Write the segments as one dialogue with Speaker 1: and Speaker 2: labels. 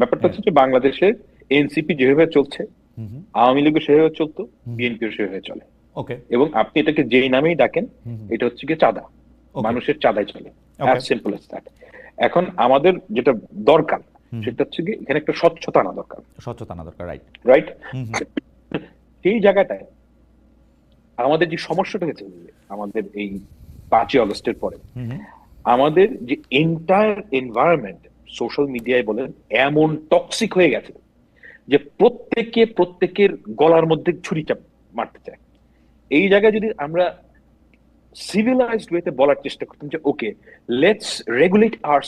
Speaker 1: ব্যাপারটা হচ্ছে যে বাংলাদেশের এনসিপি যেভাবে চলছে আওয়ামী লীগও সেভাবে চলতো বিএনপিও সেভাবে চলে। এবং আপনি এটাকে যেই নামেই ডাকেন এটা হচ্ছে কি চাঁদা। মানুষের চাঁদায় চলে। অ্যাজ সিম্পল দ্যাট এখন আমাদের যেটা দরকার সেটা হচ্ছে কি এখানে একটা স্বচ্ছতা আনা দরকার।
Speaker 2: স্বচ্ছতা আনা দরকার রাইট
Speaker 1: রাইট সেই জায়গাটায় আমাদের যে সমস্যাটা হয়েছে আমাদের এই পাঁচই আগস্টের পরে আমাদের যে এন্টায়ার এনভায়রনমেন্ট সোশ্যাল মিডিয়ায় বলেন এমন টক্সিক হয়ে গেছে যে প্রত্যেকে প্রত্যেকের গলার মধ্যে ছুরি চাপ মারতে চায়। এই জায়গায় যদি আমরা সিভিলাইজড ওয়েতে বলার চেষ্টা করতাম যে ওকে লেটস রেগুলেট আওয়ার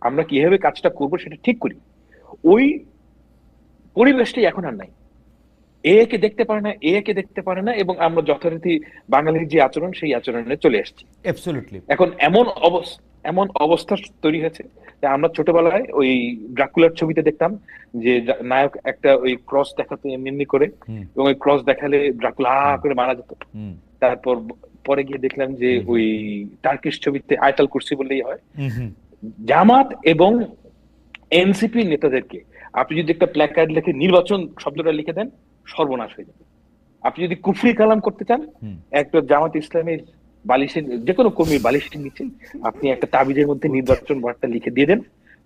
Speaker 1: আমরা কীভাবে কাজটা করব সেটা ঠিক করি। ওই পরিবেশটাই এখন আর নাই। এ কে দেখতে পারে না এ কে দেখতে পারে না এবং আমরা যথারীতি বাঙালির যে আচরণ সেই আচরণে চলে এসেছি। এখন এমন অবস্থা এমন অবস্থা তৈরি হয়েছে যে আমরা ছোটবেলায় ওই ড্রাকুলার ছবিতে দেখতাম যে নায়ক একটা ওই ক্রস দেখাতো এমনি করে এবং ওই ক্রস দেখালে ড্রাকুলা করে মারা যেত। তারপর পরে গিয়ে দেখলাম যে ওই টার্কিশ ছবিতে আয়তাল কুরসি বললেই হয়। জামাত এবং এনসিপি নেতাদেরকে আপনি যদি একটা প্ল্যাকার্ড লিখে নির্বাচন শব্দটা লিখে দেন সর্বনাশ হয়ে যাবে। আপনি যদি কুফরি কালাম করতে চান একটা জামাত ইসলামের বালিশের যে কোনো কর্মীর বালিশের নিচে আপনি একটা তাবিজের মধ্যে নির্বাচন বার্তা লিখে দিয়ে দেন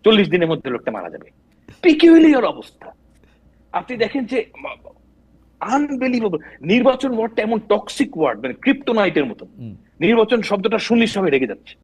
Speaker 1: চল্লিশ দিনের মধ্যে লোকটা মারা যাবে। পিকিউলিয়ার অবস্থা। আপনি দেখেন যে আনবিলিভেবল নির্বাচন ওয়ার্ডটা এমন টক্সিক ওয়ার্ড মানে ক্রিপ্টোনাইটের মতো। নির্বাচন শব্দটা শুনলে সবাই রেগে যাচ্ছে।